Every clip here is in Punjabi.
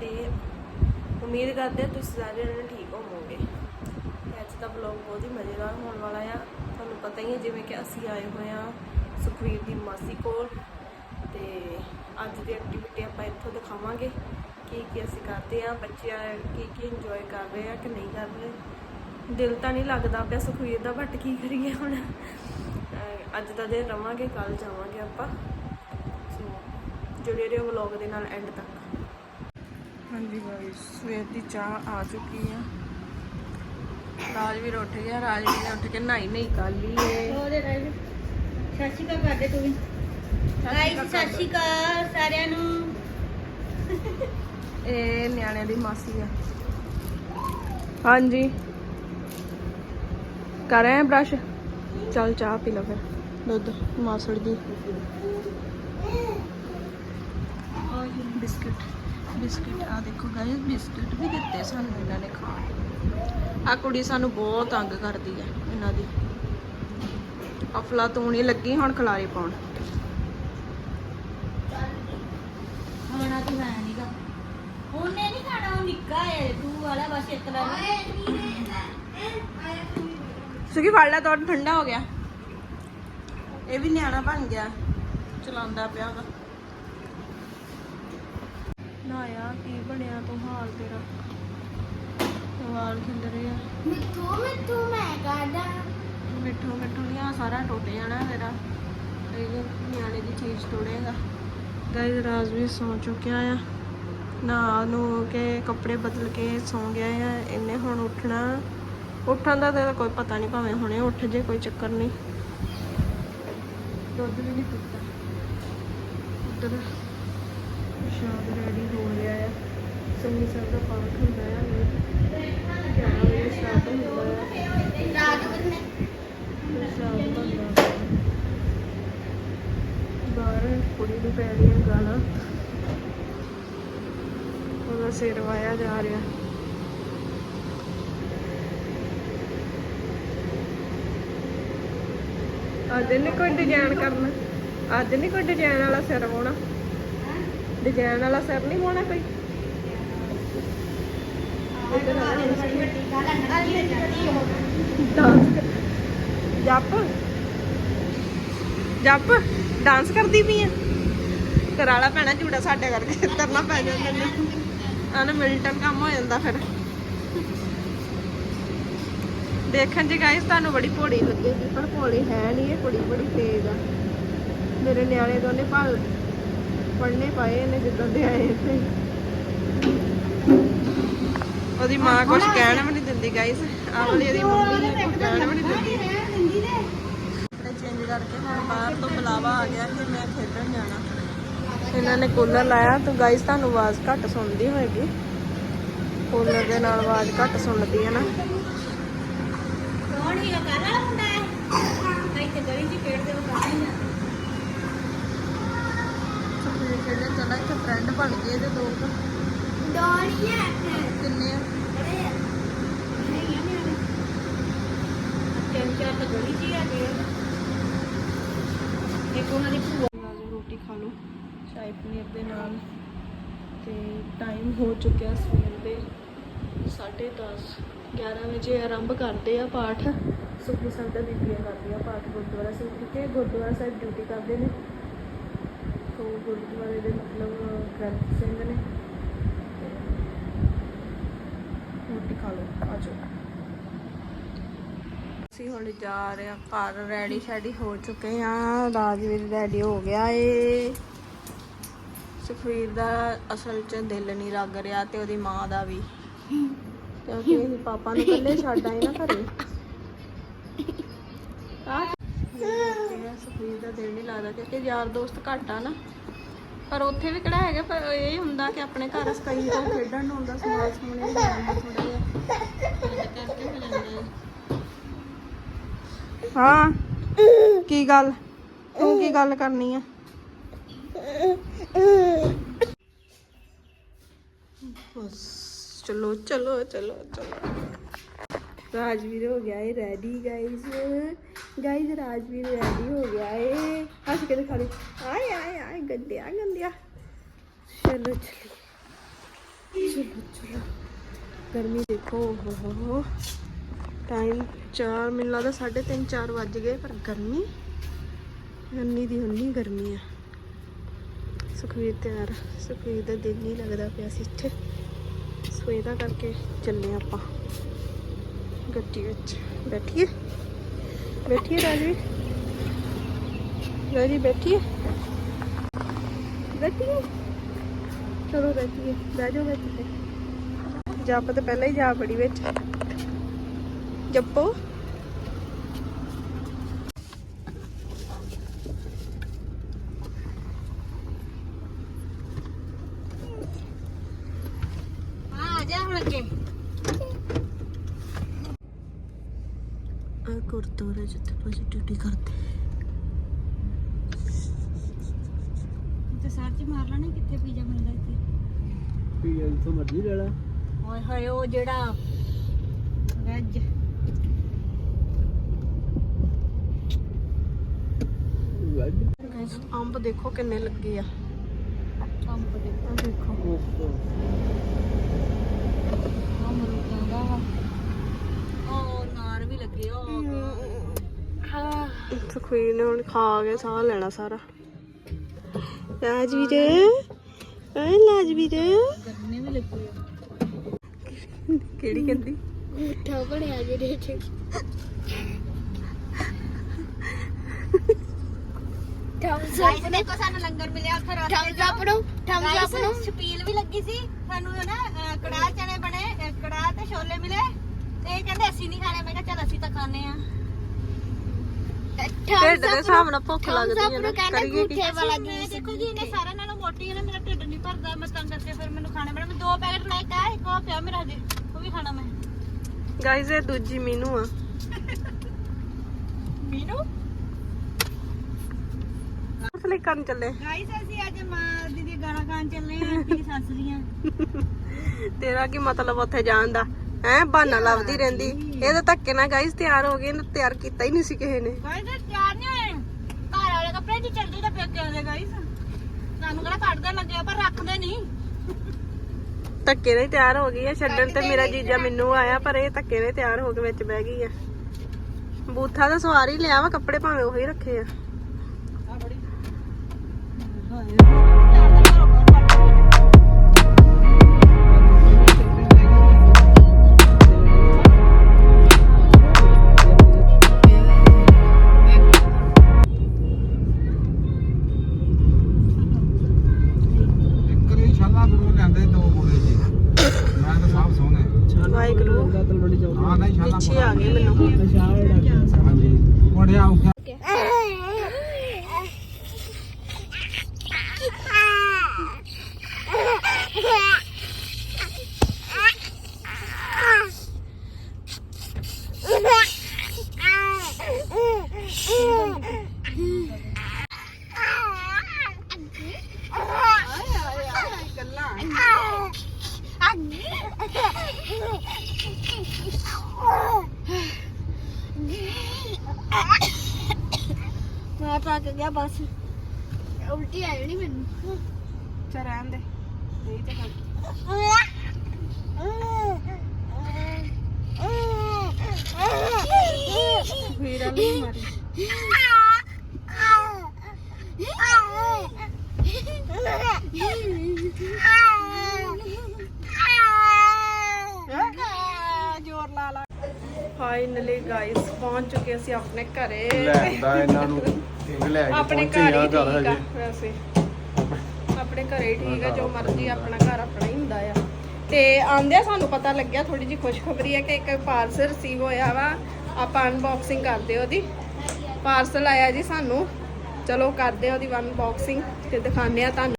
ਤੇ ਉਮੀਦ ਕਰਦੇ ਹਾਂ ਤੁਸੀਂ ਸਾਰੇ ਜਣੇ ਠੀਕ ਹੋਵੋਗੇ। ਤੇ ਅੱਜ ਦਾ ਵਲੌਗ ਬਹੁਤ ਹੀ ਮਜ਼ੇਦਾਰ ਹੋਣ ਵਾਲਾ ਆ। ਤੁਹਾਨੂੰ ਪਤਾ ਹੀ ਹੈ, ਜਿਵੇਂ ਕਿ ਅਸੀਂ ਆਏ ਹੋਏ ਆ ਸੁਖਵੀਰ ਦੀ ਮਾਸੀ ਕੋਲ। ਤੇ ਅੱਜ ਦੀ ਐਕਟੀਵਿਟੀ ਆਪਾਂ ਇੱਥੋਂ ਦਿਖਾਵਾਂਗੇ ਕੀ ਕੀ ਅਸੀਂ ਕਰਦੇ ਆ ਬੱਚਿਆਂ ਕੀ ਕੀ ਇੰਜੋਏ ਕਰ ਰਹੇ ਆ ਕਿ ਨਹੀਂ ਕਰ ਰਹੇ। ਦਿਲ ਤਾਂ ਨਹੀਂ ਲੱਗਦਾ ਪਿਆ ਸੁਖਵੀਰ ਦਾ ਬਟ ਕੀ ਕਰੀਏ ਹੁਣ? ਅੱਜ ਦਾ ਦਿਨ ਰਵਾਂਗੇ ਕੱਲ ਜਾਵਾਂਗੇ ਆਪਾਂ। ਸੋ ਜੁੜੇ ਰਹੋ ਵਲੌਗ ਦੇ ਨਾਲ ਐਂਡ ਤੱਕ। ਹਾਂਜੀ ਗਾਇਸ ਸਵੇਰ ਦੀ ਚਾਹ ਆ ਚੁੱਕੀ ਆ। ਰਾਜਵੀਰ ਉੱਠ ਗਿਆ ਰਾਜਵੀਰ ਨੇ ਉੱਠ ਕੇ ਨਹਾਈ ਨਹੀਂ ਕਰ ਲਈ ਏ। ਉਹਦੇ ਰਾਜ ਸਤਿ ਸ਼੍ਰੀ ਅਕਾਲ ਕਰਦੇ ਤੂੰ ਵੀ। ਗਾਇਸ ਸਤਿ ਸ਼੍ਰੀ ਅਕਾਲ ਸਾਰਿਆਂ ਨੂੰ। ਇਹ ਨਿਆਣਿਆਂ ਦੀ ਮਾਸੀ ਆ। ਹਾਂਜੀ। ਕਰ ਰਹੇ ਆ ਬ੍ਰਸ਼? ਚੱਲ ਚਾਹ ਪੀ ਲਓ ਫਿਰ। ਦੁੱਧ ਮਾਸੜ ਜੀ ਬਿਸਕਿਟ। ਬਿਸਕਿਟ ਆ ਦੇਖੋ ਗਾਇਸ ਬਿਸਕਿਟ ਵੀ ਦਿੱਤੇ ਸਾਨੂੰ ਇਹਨਾਂ ਨੇ ਖਾਣ। ਆ ਕੁੜੀ ਸਾਨੂੰ ਬਹੁਤ ਤੰਗ ਕਰਦੀ ਹੈ ਇਹਨਾਂ ਦੀ। ਅਫਲਾ ਤੂਣੀ ਲੱਗੀ ਹੁਣ ਖਲਾਰੇ ਪਾਉਣ। ਖਾਣਾ ਤੂੰ ਹੈ ਨਹੀਂਗਾ ਉਹਨੇ ਨਹੀਂ ਖਾਣਾ ਉਹ ਨਿੱਕਾ ਹੈ ਤੂੰ ਵਾਲਾ ਬਸ ਇੱਕ ਦਾ ਸੁਗੀ ਫੜ ਲੈ ਤੁਹਾਡਾ ਠੰਡਾ ਹੋ ਗਿਆ। ਇਹ ਵੀ ਨਿਆਣਾ ਬਣ ਗਿਆ ਚਲਾਉਂਦਾ ਪਿਆ ਵਾ। ਨਾਇਆ ਕੀ ਬਣਿਆ ਤੂੰ ਹਾਲ ਤੇਰਾ? ਵਾਲ ਖਿੰਦਰੇ ਆ? ਮਿੱਠੂ ਮਿੱਠੂ ਮੈਂ ਕਾਦਾ ਮਿੱਠੂ ਮਿੱਠੂ ਨਹੀਂ ਆ ਸਾਰਾ ਟੁੱਟ ਜਾਣਾ ਤੇਰਾ। ਇਹ ਨਿਆਣੇ ਦੀ ਚੀਜ਼ ਤੋੜੇਗਾ। ਗਾਇਸ ਰਾਜ ਵੀ ਸੌ ਚੁੱਕਿਆ ਆ। ਨਾ ਨੂੰ ਕੇ ਕੱਪੜੇ ਬਦਲ ਕੇ ਸੌ ਗਿਆ ਆ ਇਹਨੇ ਹੁਣ ਉੱਠਣਾ। ਉੱਠਣ ਦਾ ਤਾਂ ਕੋਈ ਪਤਾ ਨਹੀਂ ਭਾਵੇਂ ਹੁਣੇ ਉੱਠ ਜੇ ਕੋਈ ਚੱਕਰ ਨਹੀਂ। ਦੁੱਧ ਵੀ ਨਹੀਂ ਪੀਤਾ। ਉੱਧਰ ਸ਼ਾਮ ਰੈਡੀ ਹੋ ਰਿਹਾ ਆ ਸੰਨੀ ਸਾਹਿਬ ਦਾ ਪਾਠ ਹੁੰਦਾ ਆ 11 ਵਜੇ ਸਟਾਰਟ ਹੁੰਦਾ ਆ ਰਾਤ ਪ੍ਰਸ਼ਾਦ ਬਣਦਾ ਬਾਹਰ ਕੁੜੀ ਨੂੰ ਪੈ ਰਹੀਆਂ ਗਾਲਾਂ। ਉਹਦਾ ਸਿਰ ਵਾਇਆ ਜਾ ਰਿਹਾ। ਅੱਜ ਨਹੀਂ ਕੋਈ ਡਿਜ਼ਾਈਨ ਕਰਨਾ। ਅੱਜ ਨਹੀਂ ਕੋਈ ਡਿਜ਼ਾਈਨ ਵਾਲਾ ਸਿਰ ਵਾਉਣਾ ਡਿਜ਼ਾਈਨ ਵਾਲਾ ਸਿਰ ਨਹੀਂ ਪਾਉਣਾ ਕੋਈ? ਡਾਂਸ ਜੱਪ। ਜੱਪ ਡਾਂਸ ਕਰਦੀ ਪਈ ਆ? ਕਰਾਲਾ ਪੈਣਾ ਝੂੜਾ ਸਾਡੇ ਕਰਕੇ ਤਰਨਾ ਪੈ ਜਾਂਦਾ ਨੇ ਆਨਾ ਮਿਲਟਨ ਕੰਮ ਹੋ ਜਾਂਦਾ ਫਿਰ। ਦੇਖਣ ਚ ਗਾਇਸ ਤੁਹਾਨੂੰ ਬੜੀ ਭੋੜੀ ਲੱਗੇਗੀ, ਪਰ ਭੋਲੀ ਹੈ ਨਹੀਂ ਇਹ ਕੁੜੀ, ਬੜੀ ਤੇਜ਼ ਆ। ਮੇਰੇ ਨਿਆਣੇ ਦੋਨੇ ਭਾਲ ਪੜਨੇ ਪਾਏ ਨੇ ਜਿੱਦਾਂ ਦੇ ਆਏ ਇੱਥੇ ਉਹਦੀ ਮਾਂ ਕੁਝ ਕਹਿਣ ਵੀ ਨਹੀਂ ਦਿੰਦੀ ਗਾਇਸ ਆਹ ਵਾਲੀ ਉਹਦੀ ਮੰਮੀ ਨੇ ਕੁਝ ਕਹਿਣ ਵੀ ਨਹੀਂ ਦਿੰਦੀ। ਕੱਪੜੇ ਚੇਂਜ ਕਰਕੇ ਹੁਣ ਬਾਹਰ ਤੋਂ ਬੁਲਾਵਾ ਆ ਗਿਆ ਕਿ ਮੈਂ ਖੇਡਣ ਜਾਣਾ। ਇਹਨਾਂ ਨੇ ਕੂਲਰ ਲਾਇਆ ਤਾਂ ਗਾਇਸ ਤੁਹਾਨੂੰ ਆਵਾਜ਼ ਘੱਟ ਸੁਣਦੀ ਹੋਏਗੀ। ਕੂਲਰ ਦੇ ਨਾਲ ਆਵਾਜ਼ ਘੱਟ ਸੁਣਦੀ ਹੈ ਨਾ। ਕੌਣ ਹੀਗਾ ਕਾਲਾ ਵਾਲਾ ਮੁੰਡਾ ਹੈ? ਤੇ ਗਲੀ ਚ ਪੇੜ ਦੇ ਉਹ ਕਾਲਾ ਆ ਚਲਾ ਇੱਥੇ ਫਰੈਂਡ ਬਣ ਗਏ ਇਹਦੇ ਦੋ ਕੁ। ਡੋਲੀ ਹੈ ਕਿੰਨੇ ਆ? ਤਿੰਨ ਚਾਰ ਤਾਂ ਗਲੀ ਚ ਹੀ ਆ ਗਏ ਇੱਕ ਉਹਨਾਂ ਦੀ ਭੂਆ ਨਾਲ ਰੋਟੀ ਖਾ ਲਓ ਸ਼ਾਹੀ ਪਨੀਰ ਦੇ ਨਾਲ ਤੇ ਟਾਈਮ ਹੋ ਚੁੱਕਿਆ ਸਵੇਰ ਦੇ 10:30 11 ਵਜੇ ਆਰੰਭ ਕਰਦੇ ਆ ਪਾਠ ਸੁਖੀ ਸੰਤ ਬੀਬੀਆਂ ਕਰਦੀਆਂ ਪਾਠ ਗੁਰਦੁਆਰਾ ਸਾਹਿਬ ਕਿਉਂਕਿ ਗੁਰਦੁਆਰਾ ਸਾਹਿਬ ਡਿਊਟੀ ਕਰਦੇ ਨੇ ਗੁਰਦੁਆਰੇ ਦੇ ਮਤਲਬ ਗ੍ਰੰਥ ਸਿੰਘ ਨੇ। ਰੋਟੀ ਖਾ ਲਓ ਆਜੋ ਅਸੀਂ ਹੁਣ ਜਾ ਰਹੇ ਆ ਘਰ ਰੈਡੀ ਸ਼ੈਡੀ ਹੋ ਚੁੱਕੇ ਆ ਰਾਜਵੀਰ ਰੈਡੀ ਹੋ ਗਿਆ ਏ। ਸੁਖਵੀਰ ਦਾ ਅਸਲ 'ਚ ਦਿਲ ਨਹੀਂ ਲੱਗ ਰਿਹਾ ਤੇ ਉਹਦੀ ਮਾਂ ਦਾ ਵੀ। ਕਿਉਂਕਿ ਇਹ ਪਾਪਾ ਨੂੰ ਇਕੱਲੇ ਛੱਡ ਆਏ ਨਾ ਘਰੇ। ਆ ਸੁਖਵੀਰ ਦਾ ਦਿਲ ਨਹੀਂ ਲੱਗਦਾ, ਕਿਉਂਕਿ ਯਾਰ ਦੋਸਤ ਘੱਟ ਆ ਨਾ। ਪਰ ਉੱਥੇ ਵੀ ਕਿਹੜਾ ਹੈਗਾ, ਪਰ ਇਹ ਹੁੰਦਾ ਕਿ ਆਪਣੇ ਘਰ ਸਕਈ ਤੋਂ ਖੇਡਣ ਨੂੰ ਹੁੰਦਾ ਸਮਾਲ ਸਮਾਨੇ ਜਾਂਦਾ ਥੋੜਾ ਜਿਹਾ। ਹਾਂ, ਕੀ ਗੱਲ? ਤੂੰ ਕੀ ਗੱਲ ਕਰਨੀ ਆ? ਬਸ, ਚਲੋ ਚਲੋ ਚਲੋ ਚਲੋ। ਰਾਜਵੀਰ ਹੋ ਗਿਆ ਏ ready guys guys Rajveer ready ਹੋ ਗਿਆ ਏ। ਹੱਸ ਕੇ ਦਿਖਾ ਦੇ। ਆਏ ਆਏ ਆਏ ਗੰਦਿਆ ਗੰਦਿਆ ਚਲੋ, ਚਲੀ। ਚਲੋ ਚਲੋ। ਗਰਮੀ ਦੇਖੋ ਹੋ ਹੋ ਹੋ। ਟਾਈਮ 4 ਮੈਨੂੰ ਲੱਗਦਾ 3:30 4 ਵੱਜ ਗਏ, ਪਰ ਗਰਮੀ ਉਨੀ ਦੀ ਉਨੀ ਗਰਮੀ ਆ। ਸੁਖਵੀਰ ਤਿਆਰ ਸੁਖਵੀਰ ਦਾ ਦਿਲ ਨਹੀਂ ਲੱਗਦਾ ਪਿਆ ਸੀ ਇੱਥੇ। ਸੋ ਇਹਦਾ ਕਰਕੇ ਚੱਲੇ ਆਪਾਂ। ਗੱਡੀ ਵਿੱਚ ਬੈਠੀਏ। ਬੈਠੀਏ ਰਾਜੀ ਰਾਜੀ ਬੈਠੀਏ? ਬੈਠੀਏ? ਚਲੋ ਬੈਠੀਏ, ਬਹਿ ਜਾਓ ਵਿੱਚ ਤੇ ਤਾਂ ਪਹਿਲਾਂ ਹੀ ਜਾ ਬੜੀ ਵਿੱਚ। ਜੱਪੋ। ਆ ਜਾ ਹੁਣ ਅੱਗੇ। ਆ ਗੁਰਦੁਆਰਾ ਜਿੱਥੇ ਭਾਜੀ ਡਿਊਟੀ ਕਰਦੇ ਤੇ ਸਰਚ ਮਾਰ ਲੈਣਾ ਕਿੱਥੇ ਪੀਜ਼ਾ ਮਿਲਦਾ ਇੱਥੇ ਪੀਐਲ ਤੋਂ ਮਰਜ਼ੀ ਲੈ ਲਾ ਓਏ ਹੋਏ ਉਹ ਜਿਹੜਾ ਵੈਜ ਵੈਜ ਗਾਇਸ ਅੰਬ ਦੇਖੋ ਕਿੰਨੇ ਲੱਗੇ ਆ ਪੰਪ ਦੇ ਆ ਦੇਖੋ ਉਹ ਮਰੂਦਾਂ ਦਾ ਵਾ ਉਹ ਲੱਗੇ ਸੁਖਵੀਰ ਨੇ ਹੁਣ ਖਾ ਕੇ ਸਾਹ ਲੈਣਾ ਸਾਰਾ। ਰਾਜਵੀਰ ਐ ਲਾਜਵੀਰ ਗੰਨੇ ਵੀ ਲੱਗੇ ਆ। ਕਿਹੜੀ ਕਹਿੰਦੀ? ਮਿੱਠਾ ਬਣਿਆ ਜਿਹੜੇ ਚ। ਥੰਬਸ ਗਾਇਸ ਦੇਖੋ ਸਾਨੂੰ ਲੰਗਰ ਮਿਲਿਆ ਉੱਥੇ ਰਸਤੇ ਥੰਬਸ ਅਪ ਨੂੰ ਥੰਬਸ ਅਪ ਨੂੰ। ਛਪੀਲ ਵੀ ਲੱਗੀ ਸੀ। ਸਾਨੂੰ ਨਾ ਕੜਾਹ ਚਨੇ ਬਣੇ ਕੜਾਹ ਤੇ ਛੋਲੇ ਮਿਲੇ। ਇਹ ਕਹਿੰਦੇ ਅਸੀਂ ਨਹੀਂ ਖਾਣੇ। ਮੈਂ ਕਿਹਾ ਚੱਲ ਅਸੀਂ ਤਾਂ ਖਾਣੇ ਆ ਢਿੱਡ ਦੇ ਹਿਸਾਬ ਨਾਲ ਭੁੱਖ ਲੱਗਦੀ ਹੈ ਨਾ ਕਹਿੰਦੇ ਕਰੀਏ ਕੀ ਗੂਠੇ ਵਾਲਾ ਮੈਂ ਦੇਖੋ ਜੀ ਇਹਨੇ ਸਾਰਿਆਂ ਨਾਲੋਂ ਮੋਟੀ ਹੈ ਨਾ ਮੇਰਾ ਢਿੱਡ ਨਹੀਂ ਭਰਦਾ। ਮੈਂ ਤਾਂ ਕਰਕੇ ਫਿਰ ਮੈਨੂੰ ਖਾਣੇ ਬਣਾ ਮੈਂ ਦੋ ਪੈਕਟ ਲੈ ਕੇ ਆਇਆ ਇੱਕ ਉਹ ਪਿਆ ਮੇਰਾ ਹਜੇ। ਉਹ ਵੀ ਖਾਣਾ ਮੈਂ। ਗਾਇਸ ਇਹ ਦੂਜੀ ਮੀਨੂ ਆ। ਮੀਨੂ? ਅਸਲੀ ਕਰਨ ਚੱਲੇ। ਗਾਇਸ ਅਸੀਂ ਅੱਜ ਮਾਂ ਦੀ ਦੀਆਂ ਗਾਣਾ ਖਾਣ ਚੱਲੇ ਆ ਮੇਰੀ ਸੱਸ ਦੀਆਂ। ਤੇਰਾ ਕੀ ਮਤਲਬ ਉੱਥੇ ਜਾਣ ਦਾ? ਹੈ ਬਹਾਨਾ ਲੱਭਦੀ ਰਹਿੰਦੀ। ਇਹ ਤਾਂ ਧੱਕੇ ਨਾਲ ਗਾਇਸ ਤਿਆਰ ਹੋ ਗਏ ਨੇ ਤਿਆਰ ਕੀਤਾ ਹੀ ਨਹੀਂ ਸੀ ਕਿਸੇ ਨੇ। ਗਾਇਸ ਤਿਆਰ ਨਹੀਂ ਹੋਏ। ਘਰ ਵਾਲੇ ਕੱਪੜੇ ਦੀ ਚੱਲਦੀ ਤਾਂ ਪੇਕੇ ਦੇ ਗਾਇਸ ਸਾਨੂੰ ਕਿਹੜਾ ਕੱਢਦੇ ਲੱਗੇ ਆ, ਪਰ ਰੱਖਦੇ ਨਹੀਂ ਧੱਕੇ ਨਾਲ ਹੀ ਤਿਆਰ ਹੋ ਗਈ ਆ ਛੱਡਣ ਤੇ ਮੇਰਾ ਜੀਜਾ ਮੈਨੂੰ ਆਇਆ ਪਰ ਇਹ ਧੱਕੇ ਨਾਲ ਹੀ ਤਿਆਰ ਹੋ ਕੇ ਵਿੱਚ ਬਹਿ ਗਈ ਆ। ਬੂਥਾ ਤਾਂ ਸਵਾਰ ਹੀ ਲਿਆ ਵਾ ਕੱਪੜੇ ਭਾਵੇਂ ਉਹੀ ਰੱਖੇ ਆ। ਇੱਕ ਪਿੱਛੇ ਆ ਗਏ ਮੈਨੂੰ ਅਸ਼ਾੜ ਹਾਂਜੀ ਮੁੰਡਿਆ ਮੈਂ ਤਾਂ ਕਿ ਗਿਆ ਬਸ। ਉਲਟੀ ਆਈ ਨਹੀਂ ਮੈਨੂੰ। ਚਾ ਰਹਿਣ ਦੇ। ਨਹੀਂ ਤੇ ਕਰ ਵੀਰਾ ਨਹੀਂ ਮਾਰੀ। ਜ਼ੋਰ ਲਾ ਲਾ। ਫਾਈਨਲੀ ਗਾਇਸ ਪਹੁੰਚ ਚੁੱਕੇ ਅਸੀਂ ਆਪਣੇ ਘਰੇ। ਲੈਂਦਾ ਇਹਨਾਂ ਨੂੰ ਲੈ ਕੇ ਆਪਣੇ ਘਰ ਹੀ ਠੀਕ ਆ ਵੈਸੇ। ਆਪਣੇ ਘਰੇ ਹੀ ਠੀਕ ਆ ਜੋ ਮਰਜ਼ੀ ਆਪਣਾ ਘਰ ਆਪਣਾ ਹੀ ਹੁੰਦਾ ਆ। ਤੇ ਆਂਦਿਆ ਸਾਨੂੰ ਪਤਾ ਲੱਗਿਆ ਥੋੜੀ ਜਿਹੀ ਖੁਸ਼ਖਬਰੀ ਹੈ ਕਿ ਇੱਕ ਪਾਰਸਲ ਰਿਸੀਵ ਹੋਇਆ ਵਾ। ਆਪਾਂ ਅਨਬਾਕਸਿੰਗ ਕਰਦੇ ਉਹਦੀ। ਪਾਰਸਲ ਆਇਆ ਜੀ ਸਾਨੂੰ। ਚਲੋ ਕਰਦੇ ਉਹਦੀ ਅਨਬਾਕਸਿੰਗ ਤੇ ਦਿਖਾਉਂਦੇ ਆ ਤੁਹਾਨੂੰ।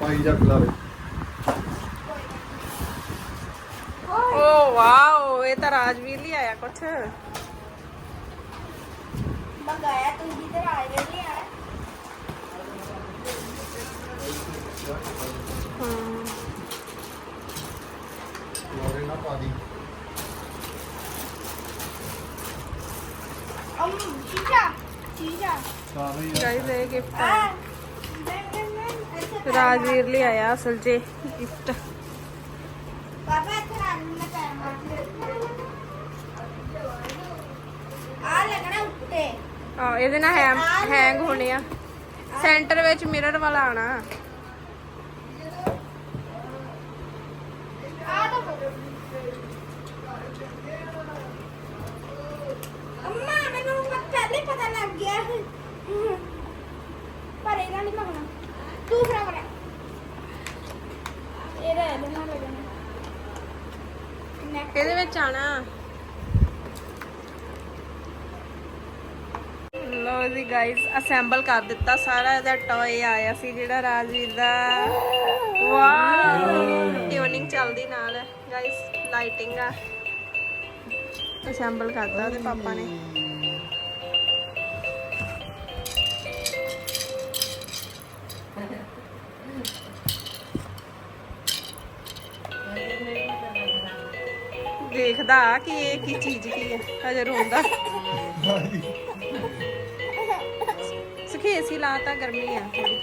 ਪਾਈ ਜਾ ਖਲਾਵੇ ਓ ਵਾਓ ਇਹ ਤਾਂ ਰਾਜਵੀਰ ਲਈ ਆਇਆ ਕੁਛ। ਮੰਗਾਇਆ ਤੂੰ ਜਿੱਧਰ ਆਏ ਨਹੀਂ ਆਇਆ ਹਾਂ ਲੋਰੇ ਨਾ ਪਾ ਦੀ ਅਮ ਚੀਜ਼ਾ ਆ ਇਹਦੇ ਨਾਲ ਹੈਮ ਹੈਂਗ ਹੋਣੇ ਆ। ਸੈਂਟਰ ਵਿੱਚ ਮਿਰਰ ਵਾਲਾ ਆਣਾ। ਆ ਤਾਂ ਅੰਮਾ ਮੈਨੂੰ ਤਾਂ ਪਹਿਲੇ ਪਤਾ ਲੱਗ ਗਿਆ ਪਰ ਇਹਦਾ ਨਹੀਂ ਲੱਗਣਾ ਦੂਸਰਾ ਵਾਲਾ ਇਹਦਾ ਇਹਦੇ ਨਾਲ ਲੱਗਣਾ ਨੈਕ ਇਹਦੇ ਵਿੱਚ ਆਣਾ। ਲੋ ਜੀ ਗਾਇਸ ਅਸੈਂਬਲ ਕਰ ਦਿੱਤਾ। ਸਾਰਾ ਇਹਦਾ ਟੌਏ ਆਇਆ ਸੀ ਜਿਹੜਾ ਰਾਜਵੀਰ ਦਾ। ਵਾਓ ਟਿਊਨਿੰਗ ਚੱਲਦੀ ਨਾਲ। ਗਾਇਸ ਲਾਈਟਿੰਗ ਆ। ਅਸੈਂਬਲ ਕਰਤਾ ਉਹਦੇ ਪਾਪਾ ਨੇ। ਦੇਖਦਾ ਕਿ ਇਹ ਕੀ ਚੀਜ਼ ਕੀ ਹੈ। ਹਜੇ ਰੋਂਦਾ। ਸੁਖੇ ਸੀ ਲਾਤਾ ਗਰਮੀ ਆ। ਥੋੜੀ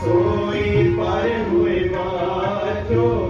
ਸੋਈ ਪਰ ਹੋਏ ਬਾਚੋ